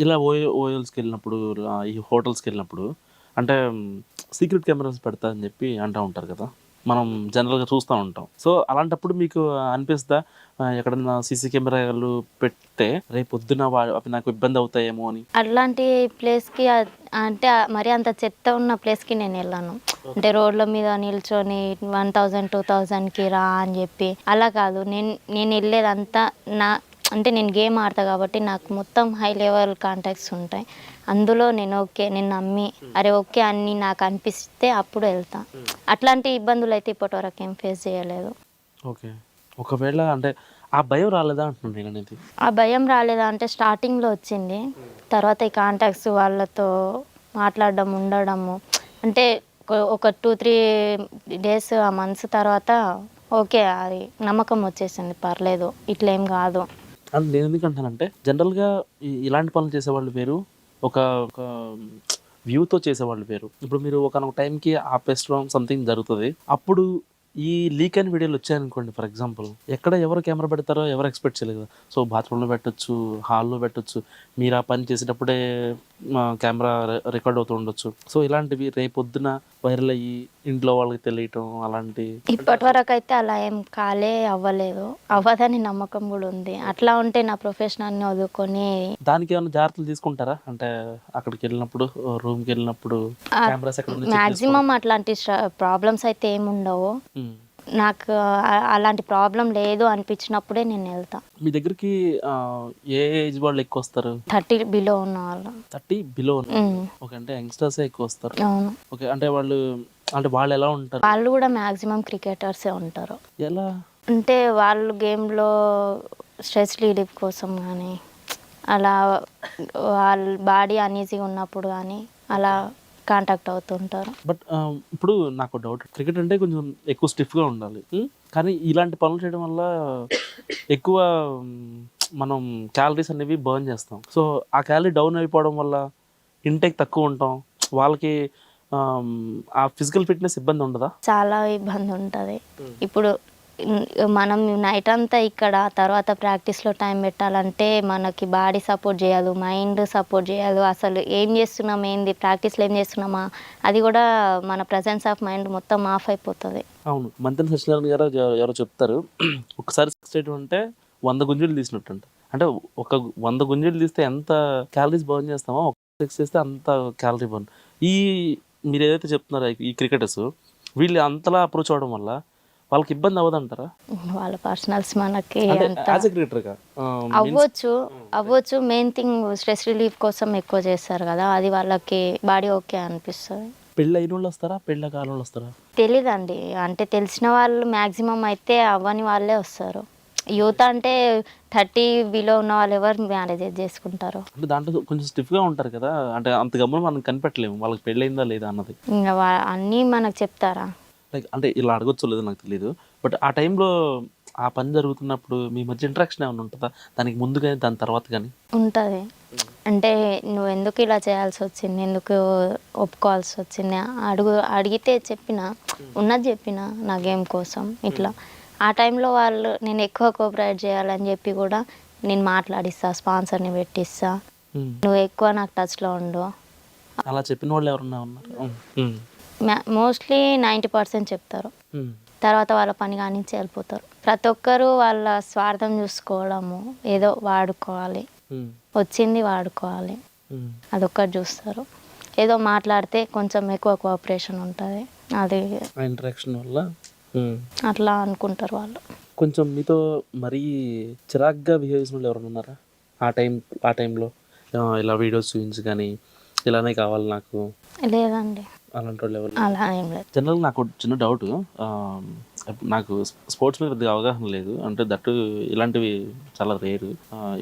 ఇలా ఓయో ఓఎల్స్కి వెళ్ళినప్పుడు ఈ హోటల్స్కి వెళ్ళినప్పుడు అంటే సీక్రెట్ కెమెరాస్ పెడతా అని చెప్పి అంటూ ఉంటారు కదా. మనం జనరల్గా చూస్తూ ఉంటాం. సో అలాంటప్పుడు మీకు అనిపిస్తుందా? ఆ, ఎక్కడన్నా సీసీ కెమెరాలు పెడితే రేపు పొద్దున అవి నాకు ఇబ్బంది అవుతాయేమో అని? అలాంటి ప్లేస్కి అంటే మరి అంత చెత్త ఉన్న ప్లేస్కి నేను వెళ్ళాను. అంటే రోడ్ల మీద నిల్చొని వన్ థౌజండ్ టూ థౌజండ్కి రా అని చెప్పి. అలా కాదు. నేను నేను వెళ్ళేదంతా నా అంటే నేను గేమ్ ఆడతా కాబట్టి నాకు మొత్తం హై లెవెల్ కాంటాక్ట్స్ ఉంటాయి. అందులో నేను ఓకే నేను నమ్మి అరే ఓకే అని నాకు అనిపిస్తే అప్పుడు వెళ్తా. అట్లాంటి ఇబ్బందులు అయితే ఇప్పటివరకు ఏం ఫేస్ చేయలేదు. ఓకే. ఒకవేళ అంటే ఆ భయం రాలేదా అంటున్నాను నేను అనేది? ఆ భయం రాలేదా అంటే స్టార్టింగ్లో వచ్చింది. తర్వాత ఈ కాంటాక్ట్స్ వాళ్ళతో మాట్లాడడం ఉండడము. అంటే ఒక- టూ త్రీ డేస్ ఆ మంత్స్ తర్వాత ఓకే అది నమ్మకం వచ్చేసింది. పర్లేదు ఇట్లా ఏం కాదు. అండ్ నేను ఎందుకంటానంటే జనరల్గా ఇలాంటి పనులు చేసేవాళ్ళు వేరు ఒక ఒక వ్యూతో చేసేవాళ్ళు వేరు. ఇప్పుడు మీరు ఒక టైంకి ఆపేసడం సంథింగ్ జరుగుతుంది. అప్పుడు ఈ లీక్ అయిన వీడియోలు వచ్చాయనుకోండి ఫర్ ఎగ్జాంపుల్ ఎక్కడ ఎవరు కెమెరా పెడతారో ఎవరు ఎక్స్పెక్ట్ చేయలేదు సో బాత్రూంలో పెట్టొచ్చు హాల్లో పెట్టొచ్చు మీరు ఆ పని చేసేటప్పుడే కెమెరా రికార్డ్ అవుతూ ఉండొచ్చు. సో ఇలాంటివి రేపొద్దున వైరల్ అయ్యి ఇంట్లో వాళ్ళకి తెలియటం అలాంటి ఇప్పటి వరకు అయితే అలా ఏం కాలే అవ్వలేదు. అవ్వదని నమ్మకం కూడా ఉంది. అట్లా ఉంటే నా ప్రొఫెషనల్ని వదులుకొని దానికి ఏమైనా జాగ్రత్తలు తీసుకుంటారా? అంటే అక్కడికి వెళ్ళినప్పుడు రూమ్కి వెళ్ళినప్పుడు కెమెరాస్ మ్యాక్సిమం అట్లాంటి ప్రాబ్లమ్స్ అయితే ఏమి ఉండవు. చేసుకో- ఉమ్. నాకు అలాంటి ప్రాబ్లం లేదు అనిపించినప్పుడే నేను వెళ్తా. మీ దగ్గరికి ఏ ఏజ్ వాళ్ళు ఎక్కువ వస్తారు? థర్టీ బిలో ఉన్న వాళ్ళు. థర్టీ బిలో ఉమ్, ఓకే అంటే యంగ్స్టర్స్ ఎక్కువ వస్తారు. ఓకే అంటే వాళ్ళు అంటే వాళ్ళు ఎలా ఉంటారు? వాళ్ళు కూడా మ్యాక్సిమం క్రికెటర్సే ఉంటారు. ఎలా? అంటే వాళ్ళు గేమ్లో స్ట్రెస్ రిలీఫ్ కోసం కానీ అలా వాళ్ళ బాడీ అనీజీగా ఉన్నప్పుడు కానీ అలా కాంటాక్ట్ అవుతుంటారు. బట్ ఇప్పుడు నాకు డౌట్ క్రికెట్ అంటే కొంచెం ఎక్కువ స్టిఫ్గా ఉండాలి. ఉమ్, కానీ ఇలాంటి పనులు చేయడం వల్ల ఎక్కువ మనం క్యాలరీస్ అనేవి బర్న్ చేస్తాం. సో ఆ క్యాలరీ డౌన్ అయిపోవడం వల్ల ఇంటేక్ తక్కువ ఉంటాం. వాళ్ళకి ఆ ఫిజికల్ ఫిట్నెస్ ఇబ్బంది ఉండదా? చాలా ఇబ్బంది ఉంటుంది. ఇప్పుడు మనం నైట్ అంతా ఇక్కడ తర్వాత ప్రాక్టీస్లో టైం పెట్టాలంటే మనకి బాడీ సపోర్ట్ చేయాలి మైండ్ సపోర్ట్ చేయాలి. అసలు ఏం చేస్తున్నాం ఏంది ప్రాక్టీస్లో ఏం చేస్తున్నామా అది కూడా మన ప్రజెన్స్ ఆఫ్ మైండ్ మొత్తం ఆఫ్ అయిపోతుంది. అవును. మంత్రి సత్యనారాయణ గారు ఎవ- ఎవరో చెప్తారు ఒకసారి అంటే వంద గుంజీలు తీసినట్టు అంట అంటే ఒక వంద గుంజీలు తీస్తే ఎంత క్యాలరీస్ బర్న్ చేస్తామో ఒక సిక్స్ చేస్తే అంత క్యాలరీ బర్న్ ఈ మీరు ఏదైతే చెప్తున్నారో ఈ క్రికెటర్స్ వీళ్ళు అంతలా అప్రోచ్ అవ్వడం వల్ల వాళ్ళకి ఇబ్బంది అవ్వదంటారా? వాళ్ళ పర్సనల్స్ మనకి అవ్వచ్చు అవ్వచ్చు. మెయిన్ థింగ్ స్ట్రెస్ రిలీఫ్ కోసం ఎక్కువ చేస్తారు కదా అది వాళ్ళకి బాడీ ఓకే అనిపిస్తుంది. పెళ్ళి అయిన వాళ్ళు వస్తారా? పెళ్ళి వాళ్ళు వస్తారా? తెలీదండి. అంటే తెలిసిన వాళ్ళు మ్యాక్సిమం అయితే అవ్వని వాళ్ళే వస్తారు. యూత్ అంటే థర్టీ బిలో ఉన్న వాళ్ళు ఎవరు మ్యారేజ్ చేసుకుంటారు? అంటే దాంట్లో కొంచెం స్టిఫ్గా ఉంటారు కదా. అంటే అంత గమ్మున మనం కనిపెట్టలేము. వాళ్ళకి పెళ్ళయిందా లేదా అన్నది. ఇంకా అన్నీ మనకు చెప్తారా? లైక్ అంటే ఇలా అడగొచ్చో లేదో నాకు తెలియదు బట్ ఆ టైంలో ఆ పని జరుగుతున్నప్పుడు మీ మధ్య ఇంట్రాక్షన్ ఏమైనా ఉంటుందా? దానికి ముందు కానీ దాని తర్వాత కానీ ఉంటుంది. అంటే నువ్వు ఎందుకు ఇలా చేయాల్సి వచ్చింది? ఎందుకు ఒప్పుకోవాల్సి వచ్చింది? అడుగు అడిగితే చెప్పిన ఉన్నది చెప్పిన నా గేమ్ కోసం ఇట్లా. ఆ టైంలో వాళ్ళు నేను ఎక్కువ కోఆపరేట్ చేయాలని చెప్పి కూడా నేను మాట్లాడిస్తా స్పాన్సర్ని పెట్టిస్తా. నువ్వు ఎక్కువ నాకు టచ్లో ఉండు. అలా చెప్పిన వాళ్ళు ఎవరన్నా ఉన్నారు? మోస్ట్లీ నైంటీ పర్సెంట్ చెప్తారు. తర్వాత వాళ్ళ పని కానించి వెళ్ళిపోతారు. ప్రతి ఒక్కరూ వాళ్ళ స్వార్థం చూసుకోవడము ఏదో వాడుకోవాలి. వచ్చింది వాడుకోవాలి. అదొక్కటి చూస్తారు. ఏదో మాట్లాడితే కొంచెం ఎక్కువ కోఆపరేషన్ ఉంటుంది. అది ఇంటరాక్షన్ వల్ల. అట్లా అనుకుంటారు వాళ్ళు. కొంచెం మీతో మరీ చిరాగ్గా బిహేవ్ చేసిన వాళ్ళు ఎవరైనా ఉన్నారా? ఆ టైం ఆ టైంలో? ఇలా వీడియోస్ చూపించి కానీ ఇలానే కావాలి నాకు. లేదండి. అలాంటి వాళ్ళు ఎవరు అలా ఏం లేదు. జనరల్ నాకు చిన్న డౌట్ నాకు స్పోర్ట్స్ మీద పెద్దగా అవగాహన లేదు. అంటే దట్టు ఇలాంటివి చాలా రేరు.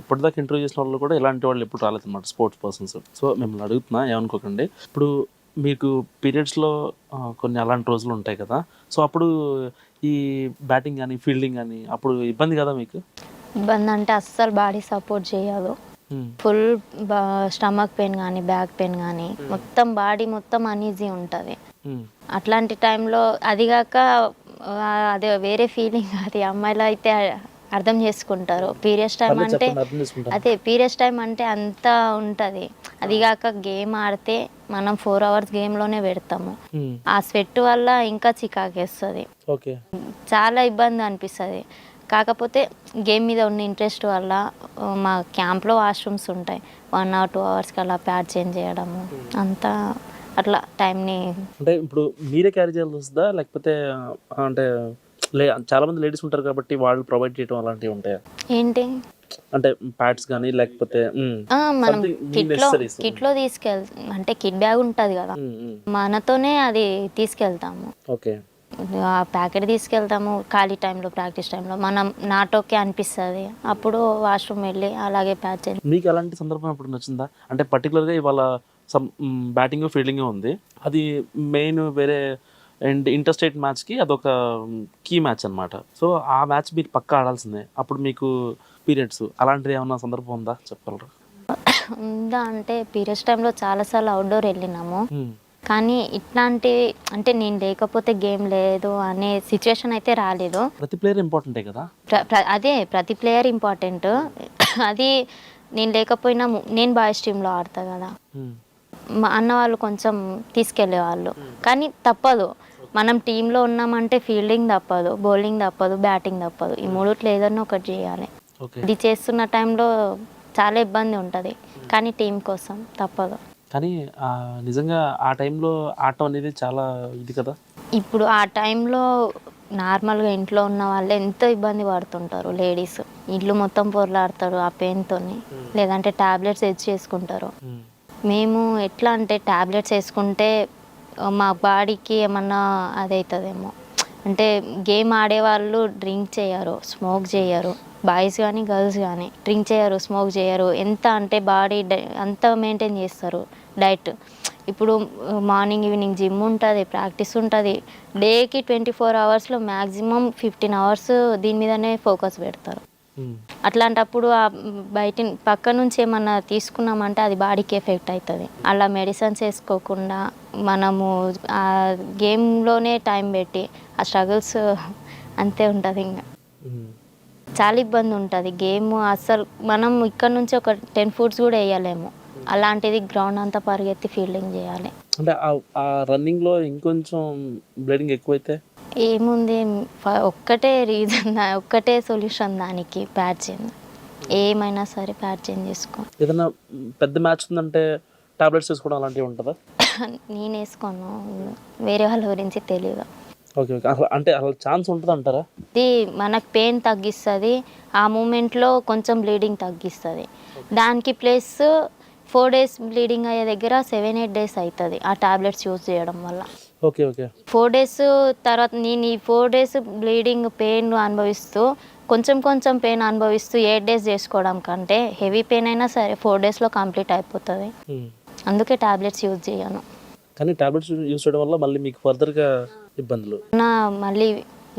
ఇప్పటిదాకా ఇంటర్వ్యూ చేసిన వాళ్ళు కూడా ఇలాంటి వాళ్ళు ఎప్పుడు రాలేదు అనమాట స్పోర్ట్స్ పర్సన్స్. సో మిమ్మల్ని అడుగుతున్నా ఏమనుకోకండి. ఇప్పుడు మీకు పీరియడ్స్లో కొన్ని అలాంటి రోజులు ఉంటాయి కదా. సో అప్పుడు ఈ బ్యాటింగ్ కానీ ఫీల్డింగ్ కానీ అప్పుడు ఇబ్బంది కదా మీకు? ఇబ్బంది అంటే అస్సలు బాడీ సపోర్ట్ చేయదు. ఫుల్ స్టమక్ పెయిన్ కానీ బ్యాక్ పెయిన్ కానీ మొత్తం బాడీ మొత్తం అనీజీ ఉంటుంది. అట్లాంటి టైంలో అదిగాక అదే వేరే ఫీలింగ్ అది. అమ్మాయిలో అయితే అర్థం చేసుకుంటారు. పీరియడ్స్ టైం అంటే అదే పీరియడ్స్ టైం అంటే అంత ఉంటుంది. అది కాక గేమ్ ఆడితే మనం ఫోర్ అవర్స్ గేమ్లోనే పెడతాము. ఆ స్వెట్ వల్ల ఇంకా చికాకేస్తుంది. ఓకే. చాలా ఇబ్బంది అనిపిస్తుంది. కాకపోతే గేమ్ మీద ఉన్న ఇంట్రెస్ట్ వల్ల మా క్యాంప్లో వాష్రూమ్స్ ఉంటాయి. వన్ అవర్ టూ అవర్స్కి అలా ప్యాడ్ చేంజ్ చేయడము. అంతా అట్లా టైంని అంటే ఇప్పుడు మీరే క్యారీ చేయాల్సి వస్తుందా లేకపోతే అంటే లే చాలా మంది లేడీస్ ఉంటారు కాబట్టి వాళ్ళు ప్రొవైడ్ చేయడం అలాంటివి ఉంటాయా? ఏంటి? అంటే ప్యాడ్స్ కానీ లేకపోతే మనం కిట్లో necessaries. కిట్లో తీసుకెళ్ అంటే కిట్ బ్యాగ్ ఉంటుంది కదా. మనతోనే అది తీసుకెళ్తాము. ఓకే. ఆ ప్యాకెట్ తీసుకెళ్తాము ఖాళీ టైంలో ప్రాక్టీస్ టైంలో. మనం నాటోకే అనిపిస్తుంది. అప్పుడు వాష్రూమ్ వెళ్ళి అలాగే ప్యాచ్ మీకు అలాంటి సందర్భం ఎప్పుడు వచ్చిందా అంటే పర్టికులర్గా ఇవాళ సమ్ బ్యాటింగ్ ఫీల్డింగ్ ఉంది. అది మెయిన్ వేరే అండ్ ఇంటర్ స్టేట్ మ్యాచ్కి అదొక కీ మ్యాచ్ అన్నమాట. సో ఆ మ్యాచ్ మీరు పక్కా ఆడాల్సిందే. అప్పుడు మీకు పీరియడ్స్ అలాంటిది ఏమన్నా సందర్భం ఉందా? చెప్పగలరా? ఉందా అంటే పీరియడ్స్ టైంలో చాలాసార్లు అవుట్డోర్ వెళ్ళినాము. కానీ ఇట్లాంటి అంటే నేను లేకపోతే గేమ్ లేదు అనే సిచ్యువేషన్ అయితే రాలేదు. ప్రతి ప్లేయర్ ఇంపార్టెంటే కదా? అదే ప్రతి ప్లేయర్ ఇంపార్టెంట్. అది నేను లేకపోయినా నేను బాయ్స్ టీంలో ఆడతా కదా. మా అన్న వాళ్ళు కొంచెం తీసుకెళ్ళేవాళ్ళు కానీ తప్పదు. మనం టీంలో ఉన్నామంటే ఫీల్డింగ్ తప్పదు బౌలింగ్ తప్పదు బ్యాటింగ్ తప్పదు. ఈ మూడిట్లో ఏదన్నా ఒకటి చేయాలి. ఇది చేస్తున్న టైంలో చాలా ఇబ్బంది ఉంటుంది. కానీ టీం కోసం తప్పదు. కానీ నిజంగా ఆ టైంలో ఆడటం అనేది చాలా ఇది కదా? ఇప్పుడు ఆ టైంలో నార్మల్గా ఇంట్లో ఉన్న వాళ్ళు ఎంతో ఇబ్బంది పడుతుంటారు లేడీస్ ఇల్లు మొత్తం పొరలాడతారు ఆ పెయిన్తో లేదంటే టాబ్లెట్స్ తెచ్చి చేసుకుంటారు. ఉమ్, మేము ఎట్లా అంటే టాబ్లెట్స్ వేసుకుంటే మా బాడీకి ఏమన్నా అదవుతుందేమో అంటే గేమ్ ఆడేవాళ్ళు డ్రింక్ చేయరు స్మోక్ చేయరు. బాయ్స్ కానీ గర్ల్స్ కానీ డ్రింక్ చేయరు స్మోక్ చేయరు. ఎంత అంటే బాడీ అంత మెయింటైన్ చేస్తారు డైట్. ఇప్పుడు మార్నింగ్ ఈవినింగ్ జిమ్ ఉంటుంది ప్రాక్టీస్ ఉంటుంది. డేకి ట్వంటీ ఫోర్ అవర్స్లో మ్యాక్సిమం ఫిఫ్టీన్ అవర్స్ దీని మీదనే ఫోకస్ పెడతారు. అట్లాంటప్పుడు ఆ బయట పక్క నుంచి ఏమన్నా తీసుకున్నామంటే అది బాడీకి ఎఫెక్ట్ అవుతుంది అలా మెడిసిన్స్ వేసుకోకుండా మనము ఆ గేమ్లోనే టైం పెట్టి ఆ స్ట్రగుల్స్ అంతే ఉంటుంది ఇంకా. చాలా ఇబ్బంది ఉంటుంది. గేమ్ అసలు మనం ఇక్కడ నుంచి ఒక టెన్ ఫుట్స్ కూడా వేయలేము. అలాంటిది గ్రౌండ్ అంతా పరిగెత్తి ఫీల్డింగ్ చేయాలి. అంటే ఆ రన్నింగ్లో ఇంకొంచెం బ్లీడింగ్ ఎక్కువైతే? ఏముంది? ఒక్కటే రీజన్ ఒక్కటే సొల్యూషన్ దానికి ప్యాడ్ చేంజ్ ఏమైనా సరే ప్యాడ్ చేంజ్ చేసుకో. ఏదైనా పెద్ద మ్యాచ్ ఉందంటే టాబ్లెట్స్ తీసుకోవడం అలాంటివి ఉంటుందా? నేను వేసుకోను. వేరే వాళ్ళ గురించి తెలియదు. Okay okay. అంటే అసలు ఛాన్స్ ఉంటుంది అంటారా? ఇది మనకు పెయిన్ తగ్గిస్తుంది. ఆ మూమెంట్లో కొంచెం బ్లీడింగ్ తగ్గిస్తుంది. దానికి ప్లస్ ఫోర్ డేస్ బ్లీడింగ్ అయ్యే దగ్గర సెవెన్ ఎయిట్ డేస్ అవుతుంది ఆ టాబ్లెట్స్ యూజ్ చేయడం వల్ల. Okay okay. ఫోర్ డేస్ తర్వాత నేను ఈ ఫోర్ డేస్ బ్లీడింగ్ పెయిన్ అనుభవిస్తూ కొంచెం కొంచెం పెయిన్ అనుభవిస్తూ ఎయిట్ డేస్ చేసుకోవడం కంటే హెవీ పెయిన్ అయినా సరే ఫోర్ డేస్లో కంప్లీట్ అయిపోతుంది. అందుకే టాబ్లెట్స్ యూజ్ చేయను. కానీ టాబ్లెట్స్ యూస్ చేయడం వల్ల మళ్ళీ మీకు ఫర్దర్గా ఇబ్బందులు? నా మళ్ళీ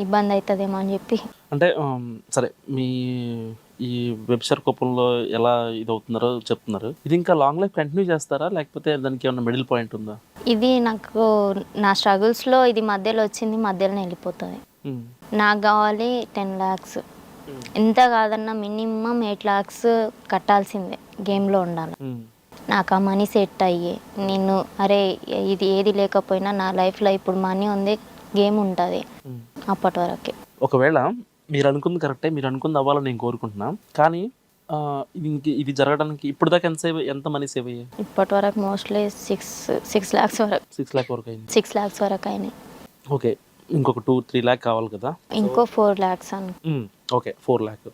ఇబ్బంది అవుతుందేమో అని చెప్పి. అంటే సరే మీ ఈ వెబ్సైట్ కోపంలో ఎలా ఇది అవుతున్నారో చెప్తున్నారు. ఇది ఇంకా లాంగ్ లైఫ్ కంటిన్యూ చేస్తారా? లేకపోతే దానికి ఏమైనా మిడిల్ పాయింట్ ఉందా? ఇది నాకు నా స్ట్రగుల్స్లో ఇది మధ్యలో వచ్చింది మధ్యలోనే వెళ్ళిపోతుంది. నాకు కావాలి టెన్ ల్యాక్స్ ఎంత కాదన్నా మినిమం ఎయిట్ ల్యాక్స్ కట్టాల్సిందే గేమ్లో ఉండాలి. నాకు ఆ మనీ సెట్ అయ్యి నేను అరే ఇది ఏది లేకపోయినా నా లైఫ్లో ఇప్పుడు మనీ ఉంది గేమ్ ఉంటుంది. అప్పటి వరకే. ఒకవేళ మీరు అనుకుంది కరెక్టే మీరు అనుకుంది అవ్వాలని నేను కోరుకుంటున్నా. కానీ ఇది జరగడానికి ఇప్పుడు దాకా ఎంత సేవ్ ఎంత మనీ సేవ్ అయ్యాయి? ఇప్పటి వరకు మోస్ట్లీ సిక్స్ సిక్స్ ల్యాక్స్ వరకు. సిక్స్ ల్యాక్ వరకు అయింది. సిక్స్ ల్యాక్స్ వరకు అయినాయి. ఓకే ఇంకొక టూ త్రీ ల్యాక్ కావాలి కదా? ఇంకో ఫోర్ ల్యాక్స్ అను. Okay four lakh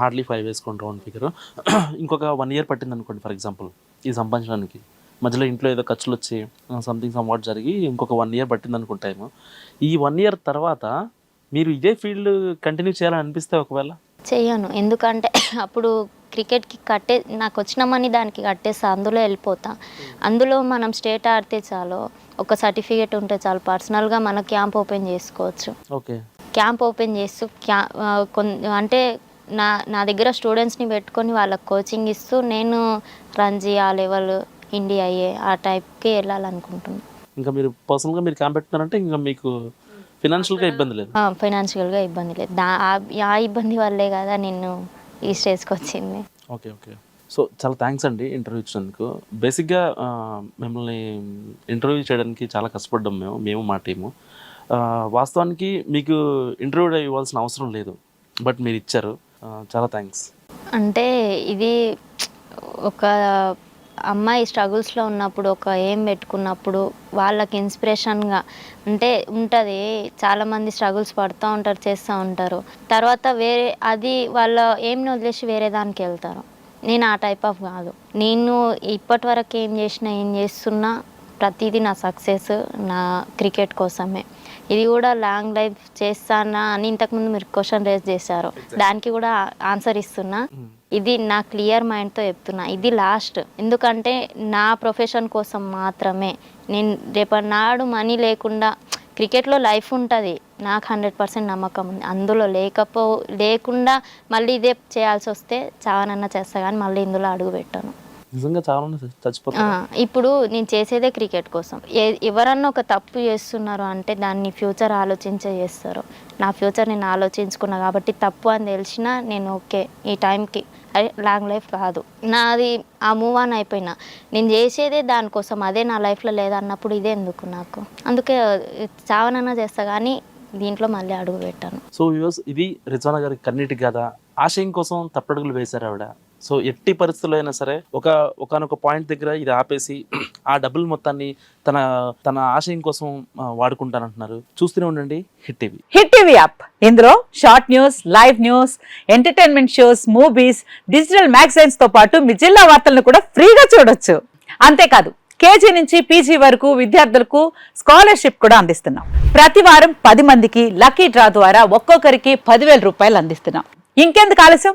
hardly five వేసుకోండి రౌండ్ ఫిగర్. ఇంకొక వన్ ఇయర్ పట్టింది అనుకోండి ఫర్ ఎగ్జాంపుల్ ఇది సంపాదించడానికి. మధ్యలో ఇంట్లో ఏదో ఖర్చులు వచ్చి సంథింగ్ సమ్వాట్ జరిగి ఇంకొక వన్ ఇయర్ పట్టింది అనుకుంటాము ఈ వన్ ఇయర్ తర్వాత మీరు ఇదే ఫీల్డ్ కంటిన్యూ చేయాలని అనిపిస్తే ఒకవేళ? చెయ్యను. ఎందుకంటే అప్పుడు క్రికెట్కి కట్టే నాకు వచ్చిన మనీ దానికి కట్టేస్తా అందులో వెళ్ళిపోతా. అందులో మనం స్టేట్ ఆడితే చాలు ఒక సర్టిఫికేట్ ఉంటే చాలు పర్సనల్గా మన క్యాంప్ ఓపెన్ చేసుకోవచ్చు. ఓకే క్యాంప్ ఓపెన్ చేస్తూ క్యా అంటే నా నా దగ్గర స్టూడెంట్స్ని పెట్టుకొని వాళ్ళకి కోచింగ్ ఇస్తూ నేను రంజీ ఆ లెవెల్ ఇండియా ఆ టైప్కి వెళ్ళాలనుకుంటున్నాను ఇంకా మీరు పర్సనల్గా మీరు క్యాంప్ పెట్టున్నారంటే ఇంకా మీకు ఫినాన్షియల్గా ఇబ్బంది లేదు? ఫైనాన్షియల్గా ఇబ్బంది లేదు. దా ఆ- ఇబ్బంది వల్లే కదా నేను ఈ స్టేజ్కి వచ్చింది. Okay okay. సో చాలా థ్యాంక్స్ అండి ఇంటర్వ్యూ ఇచ్చినందుకు. బేసిక్గా మిమ్మల్ని ఇంటర్వ్యూ చేయడానికి చాలా కష్టపడ్డాం మేము మేము మా టీము. వాస్తవానికి మీకు ఇంటర్వ్యూ ఇవ్వాల్సిన అవసరం లేదు బట్ మీరు ఇచ్చారు. చాలా థ్యాంక్స్ అంటే ఇది ఒక అమ్మాయి స్ట్రగుల్స్లో ఉన్నప్పుడు ఒక ఏం పెట్టుకున్నప్పుడు వాళ్ళకి ఇన్స్పిరేషన్గా అంటే ఉంటుంది. చాలామంది స్ట్రగుల్స్ పడుతూ ఉంటారు చేస్తూ ఉంటారు. తర్వాత వేరే అది వాళ్ళ ఏంని వదిలేసి వేరే దానికి వెళ్తారు. నేను ఆ టైప్ ఆఫ్ కాదు. నేను ఇప్పటి వరకు ఏం చేసినా ఏం చేస్తున్నా ప్రతిదీ నా సక్సెస్ నా క్రికెట్ కోసమే. ఇది కూడా లాంగ్ లైఫ్ చేస్తానా అని ఇంతకుముందు మీరు క్వశ్చన్ రేస్ చేశారు. దానికి కూడా ఆన్సర్ ఇస్తున్నా. ఇది నా క్లియర్ మైండ్తో చెప్తున్నా. ఇది లాస్ట్. ఎందుకంటే నా ప్రొఫెషన్ కోసం మాత్రమే. నేను రేపటి నాడు మనీ లేకుండా క్రికెట్లో లైఫ్ ఉంటుంది. నాకు హండ్రెడ్ పర్సెంట్ నమ్మకం ఉంది. అందులో లేకపో లేకుండా మళ్ళీ ఇదే చేయాల్సి వస్తే చావనన్నా చేస్తా కానీ మళ్ళీ ఇందులో అడుగు పెట్టాను. నిజంగా చాలా చచ్చిపోతారు. ఇప్పుడు నేను చేసేదే క్రికెట్ కోసం. ఎవరన్నా ఒక తప్పు చేస్తున్నారు అంటే దాన్ని ఫ్యూచర్ ఆలోచించే చేస్తారు. నా ఫ్యూచర్ నేను ఆలోచించుకున్నా కాబట్టి తప్పు అని తెలిసినా నేను ఓకే ఈ టైంకి అదే లాంగ్ లైఫ్ కాదు. నాది ఆ మూవ్ ఆన్ అయిపోయినా. నేను చేసేదే దానికోసం అదే నా లైఫ్లో లేదన్నప్పుడు ఇదే ఎందుకు నాకు? అందుకే చావనన్నా చేస్తా కానీ దీంట్లో మళ్ళీ అడుగు పెట్టాను. సో వ్యూస్ ఇది రిజ్వానా గారి కన్నీటి కదా ఆశయం కోసం తప్పడుగులు వేశారు ఆవిడ. సో ఎట్టి పరిస్థితుల్లో అయినా సరే ఒక ఒకనొక పాయింట్ దగ్గర ఇది ఆపేసి ఆ డబ్బులు మొత్తాన్ని తన తన ఆశయం కోసం వాడుకుంటానంటున్నారు. చూస్తూనే ఉండండి Hit TV. Hit TV app. ఇందులో short news live news entertainment shows movies digital మ్యాగజైన్స్తో పాటు మీ జిల్లా వార్తలను కూడా ఫ్రీగా చూడొచ్చు. అంతేకాదు కేజీ నుంచి పీజీ వరకు విద్యార్థులకు స్కాలర్షిప్ కూడా అందిస్తున్నాం. ప్రతి వారం పది మందికి లక్కీ డ్రా ద్వారా ఒక్కొక్కరికి పదివేల రూపాయలు అందిస్తున్నాం. ఇంకెందుకు ఆలస్యం?